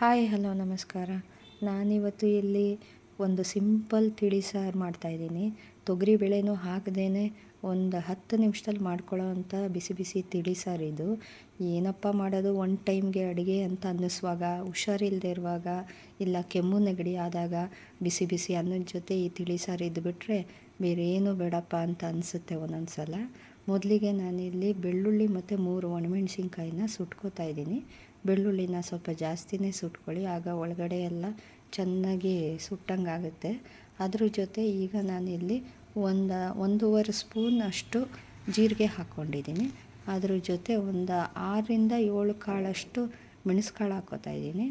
Hi, hello, ನಮಸ್ಕಾರ. ನಾನಿವತ್ತು ಇಲ್ಲಿ ಒಂದು ಸಿಂಪಲ್ ತಿಳಿ ಸಾರು ಮಾಡ್ತಾಯಿದ್ದೀನಿ ತೊಗರಿ ಬೇಳೆನೂ ಹಾಕದೇನೆ ಒಂದು ಹತ್ತು ನಿಮಿಷದಲ್ಲಿ ಮಾಡ್ಕೊಳ್ಳೋ ಅಂಥ ಬಿಸಿ ಬಿಸಿ ತಿಳಿ ಸಾರು ಇದು. ಏನಪ್ಪ ಮಾಡೋದು? ಒನ್ ಟೈಮ್ಗೆ ಅಡುಗೆ ಅಂತ ಅನ್ನಿಸುವಾಗ ಹುಷಾರಿಲ್ಲದೆ ಇರುವಾಗ, ಇಲ್ಲ ಕೆಮ್ಮು ನೆಗಡಿ ಆದಾಗ ಬಿಸಿ ಬಿಸಿ ಅನ್ನದ ಜೊತೆ ಈ ತಿಳಿ ಸಾರು ಇದ್ದುಬಿಟ್ರೆ ಬೇರೆ ಏನೂ ಬೇಡಪ್ಪ ಅಂತ ಅನಿಸುತ್ತೆ ಒಂದೊಂದು ಸಲ ಮೊದಲಿಗೆ ನಾನಿಲ್ಲಿ ಬೆಳ್ಳುಳ್ಳಿ ಮತ್ತು ಮೂರು ಒಣಮೆಣ್ಸಿನ್ಕಾಯಿನ ಸುಟ್ಕೋತಾ ಇದ್ದೀನಿ. ಬೆಳ್ಳುಳ್ಳಿನ ಸ್ವಲ್ಪ ಜಾಸ್ತಿನೇ ಸುಟ್ಕೊಳ್ಳಿ. ಆಗ ಒಳಗಡೆ ಎಲ್ಲ ಚೆನ್ನಾಗಿ ಸುಟ್ಟಂಗೆ ಆಗುತ್ತೆ ಅದ್ರ ಜೊತೆ ಈಗ ನಾನಿಲ್ಲಿ ಒಂದು, ಒಂದೂವರೆ ಸ್ಪೂನ್ ಅಷ್ಟು ಜೀರಿಗೆ ಹಾಕ್ಕೊಂಡಿದ್ದೀನಿ. ಅದ್ರ ಜೊತೆ ಒಂದು ಆರರಿಂದ ಏಳು ಕಾಳಷ್ಟು ಮೆಣಸುಕಾಳು ಹಾಕೋತಾ ಇದ್ದೀನಿ.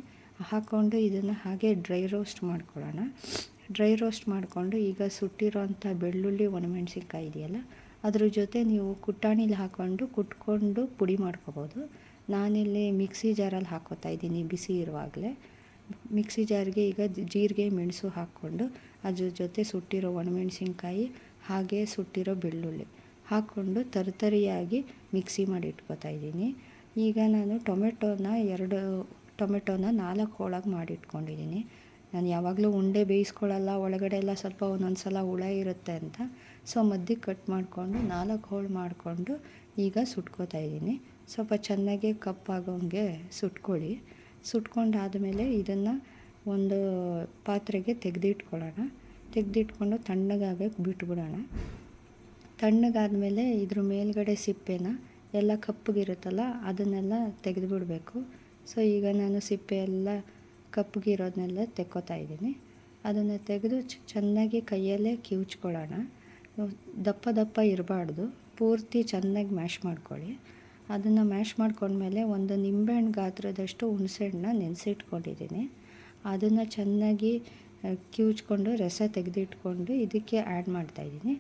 ಹಾಕ್ಕೊಂಡು ಇದನ್ನು ಹಾಗೆ ಡ್ರೈ ರೋಸ್ಟ್ ಮಾಡ್ಕೊಳ್ಳೋಣ. ಡ್ರೈ ರೋಸ್ಟ್ ಮಾಡಿಕೊಂಡು ಈಗ ಸುಟ್ಟಿರೋಂಥ ಬೆಳ್ಳುಳ್ಳಿ ಒಣಮೆಣಸಿನ್ಕಾಯಿ ಇದೆಯಲ್ಲ, ಅದ್ರ ಜೊತೆ ನೀವು ಕುಟ್ಟಾಣಿಲಿ ಹಾಕ್ಕೊಂಡು ಕುಟ್ಕೊಂಡು ಪುಡಿ ಮಾಡ್ಕೋಬೋದು. ನಾನಿಲ್ಲಿ ಮಿಕ್ಸಿ ಜಾರಲ್ಲಿ ಹಾಕ್ಕೋತಾ ಇದ್ದೀನಿ ಬಿಸಿ ಇರುವಾಗಲೇ. ಮಿಕ್ಸಿ ಜಾರ್ಗೆ ಈಗ ಜೀರಿಗೆ, ಮೆಣಸು ಹಾಕ್ಕೊಂಡು ಅದ್ರ ಜೊತೆ ಸುಟ್ಟಿರೋ ಒಣಮೆಣಸಿನ್ಕಾಯಿ, ಹಾಗೆ ಸುಟ್ಟಿರೋ ಬೆಳ್ಳುಳ್ಳಿ ಹಾಕ್ಕೊಂಡು ತರಿತರಿಯಾಗಿ ಮಿಕ್ಸಿ ಮಾಡಿ ಇಟ್ಕೋತಾ ಇದ್ದೀನಿ. ಈಗ ನಾನು ಟೊಮೆಟೊನ ಎರಡು, ಟೊಮೆಟೊನ ನಾಲ್ಕು ಹೋಳಾಗಿ ಮಾಡಿಟ್ಕೊಂಡಿದ್ದೀನಿ ನಾನು ಯಾವಾಗಲೂ ಉಂಡೆ ಬೇಯಿಸ್ಕೊಳ್ಳಲ್ಲ, ಒಳಗಡೆ ಎಲ್ಲ ಸ್ವಲ್ಪ ಒಂದೊಂದು ಸಲ ಹುಳ ಇರುತ್ತೆ ಅಂತ. ಸೊ ಮದ್ದಿಗೆ ಕಟ್ ಮಾಡಿಕೊಂಡು ನಾಲ್ಕು ಹೋಳು ಮಾಡಿಕೊಂಡು ಈಗ ಸುಟ್ಕೋತಾ ಇದ್ದೀನಿ. ಸ್ವಲ್ಪ ಚೆನ್ನಾಗಿ ಕಪ್ಪಾಗೋಂಗೆ ಸುಟ್ಕೊಳ್ಳಿ. ಸುಟ್ಕೊಂಡಾದಮೇಲೆ ಇದನ್ನು ಒಂದು ಪಾತ್ರೆಗೆ ತೆಗೆದಿಟ್ಕೊಳ್ಳೋಣ. ತೆಗೆದಿಟ್ಕೊಂಡು ತಣ್ಣಗಾಗಬೇಕು ಬಿಟ್ಬಿಡೋಣ. ತಣ್ಣಗಾದಮೇಲೆ ಇದ್ರ ಮೇಲ್ಗಡೆ ಸಿಪ್ಪೆನ ಎಲ್ಲ ಕಪ್ಪಗಿರುತ್ತಲ್ಲ ಅದನ್ನೆಲ್ಲ ತೆಗೆದುಬಿಡಬೇಕು. ಸೊ, ಈಗ ನಾನು ಸಿಪ್ಪೆ ಎಲ್ಲ ಕಪ್ಪಗಿರೋದನ್ನೆಲ್ಲ ತೆಕ್ಕೋತಾ ಇದ್ದೀನಿ. ಅದನ್ನು ತೆಗೆದು ಚೆನ್ನಾಗಿ ಕೈಯಲ್ಲೇ ಕಿವುಚ್ಕೊಳ್ಳೋಣ. ದಪ್ಪ ದಪ್ಪ ಇರಬಾರ್ದು. ಪೂರ್ತಿ ಚೆನ್ನಾಗಿ ಮ್ಯಾಶ್ ಮಾಡ್ಕೊಳ್ಳಿ. ಅದನ್ನು ಮ್ಯಾಶ್ ಮಾಡಿಕೊಂಡ್ಮೇಲೆ ಒಂದು ನಿಂಬೆಹಣ್ಣು ಗಾತ್ರದಷ್ಟು ಹುಣಸೆಹಣ್ಣನ್ನ ನೆನೆಸಿಟ್ಕೊಂಡಿದ್ದೀನಿ. ಅದನ್ನು ಚೆನ್ನಾಗಿ ಕಿವುಚ್ಕೊಂಡು, ರಸ ತೆಗೆದಿಟ್ಕೊಂಡು ಇದಕ್ಕೆ ಆ್ಯಡ್ ಮಾಡ್ತಾಯಿದ್ದೀನಿ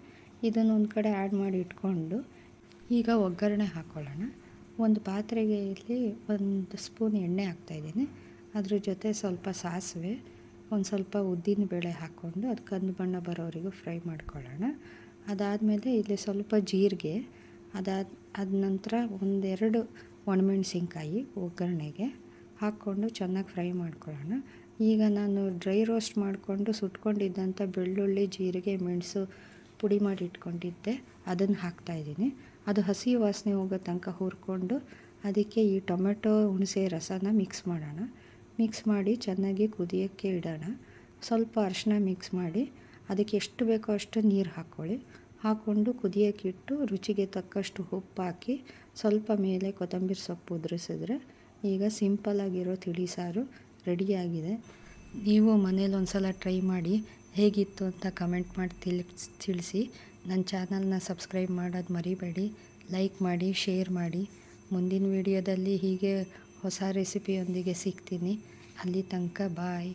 ಇದನ್ನು ಒಂದು ಕಡೆ ಆ್ಯಡ್ ಮಾಡಿ ಇಟ್ಕೊಂಡು ಈಗ ಒಗ್ಗರಣೆ ಹಾಕ್ಕೊಳ್ಳೋಣ ಒಂದು ಪಾತ್ರೆಗೆ ಇಲ್ಲಿ ಒಂದು ಸ್ಪೂನ್ ಎಣ್ಣೆ ಹಾಕ್ತಾಯಿದ್ದೀನಿ ಅದ್ರ ಜೊತೆ ಸ್ವಲ್ಪ ಸಾಸಿವೆ, ಒಂದು ಸ್ವಲ್ಪ ಉದ್ದಿನ ಬೇಳೆ ಹಾಕ್ಕೊಂಡು ಅದು ಕಂದು ಬಣ್ಣ ಬರೋವರೆಗೂ ಫ್ರೈ ಮಾಡ್ಕೊಳ್ಳೋಣ. ಅದಾದಮೇಲೆ ಇಲ್ಲಿ ಸ್ವಲ್ಪ ಜೀರಿಗೆ ಅದಾದ ಅದ ನಂತರ ಒಂದೆರಡು ಒಣಮೆಣ್ಸಿನ್ಕಾಯಿ ಒಗ್ಗರಣೆಗೆ ಹಾಕ್ಕೊಂಡು ಚೆನ್ನಾಗಿ ಫ್ರೈ ಮಾಡ್ಕೊಳ್ಳೋಣ ಈಗ ನಾನು ಡ್ರೈ ರೋಸ್ಟ್ ಮಾಡಿಕೊಂಡು ಸುಟ್ಕೊಂಡಿದ್ದಂಥ ಬೆಳ್ಳುಳ್ಳಿ, ಜೀರಿಗೆ, ಮೆಣಸು ಪುಡಿ ಮಾಡಿ ಇಟ್ಕೊಂಡಿದ್ದೆ. ಅದನ್ನು ಹಾಕ್ತಾಯಿದ್ದೀನಿ ಅದು ಹಸಿ ವಾಸನೆ ಹೋಗೋ ತನಕ ಹುರ್ಕೊಂಡು ಅದಕ್ಕೆ ಈ ಟೊಮೆಟೊ ಹುಣಸೆ ರಸನ ಮಿಕ್ಸ್ ಮಾಡೋಣ. ಮಿಕ್ಸ್ ಮಾಡಿ ಚೆನ್ನಾಗಿ ಕುದಿಯೋಕ್ಕೆ ಇಡೋಣ. ಸ್ವಲ್ಪ ಅರಿಶಿನ ಮಿಕ್ಸ್ ಮಾಡಿ ಅದಕ್ಕೆ ಎಷ್ಟು ಬೇಕೋ ಅಷ್ಟು ನೀರು ಹಾಕ್ಕೊಳ್ಳಿ. ಹಾಕ್ಕೊಂಡು ಕುದಿಯೋಕ್ಕಿಟ್ಟು ರುಚಿಗೆ ತಕ್ಕಷ್ಟು ಉಪ್ಪು ಹಾಕಿ ಸ್ವಲ್ಪ ಮೇಲೆ ಕೊತ್ತಂಬರಿ ಸೊಪ್ಪು ಉದುರಿಸಿದ್ರೆ ಈಗ ಸಿಂಪಲ್ಲಾಗಿರೋ ತಿಳಿ ಸಾರು ರೆಡಿಯಾಗಿದೆ. ನೀವು ಮನೇಲಿ ಒಂದು ಸಲ ಟ್ರೈ ಮಾಡಿ ಹೇಗಿತ್ತು ಅಂತ ಕಮೆಂಟ್ ಮಾಡಿ ತಿಳಿಸ್ ತಿಳಿಸಿ. ನನ್ನ ಚಾನಲ್ನ ಸಬ್ಸ್ಕ್ರೈಬ್ ಮಾಡೋದು ಮರಿಬೇಡಿ. ಲೈಕ್ ಮಾಡಿ, ಶೇರ್ ಮಾಡಿ. ಮುಂದಿನ ವಿಡಿಯೋದಲ್ಲಿ ಹೀಗೆ ಹೊಸ ರೆಸಿಪಿಯೊಂದಿಗೆ ಸಿಗ್ತೀನಿ. ಅಲ್ಲಿ ತನಕ ಬಾಯ್.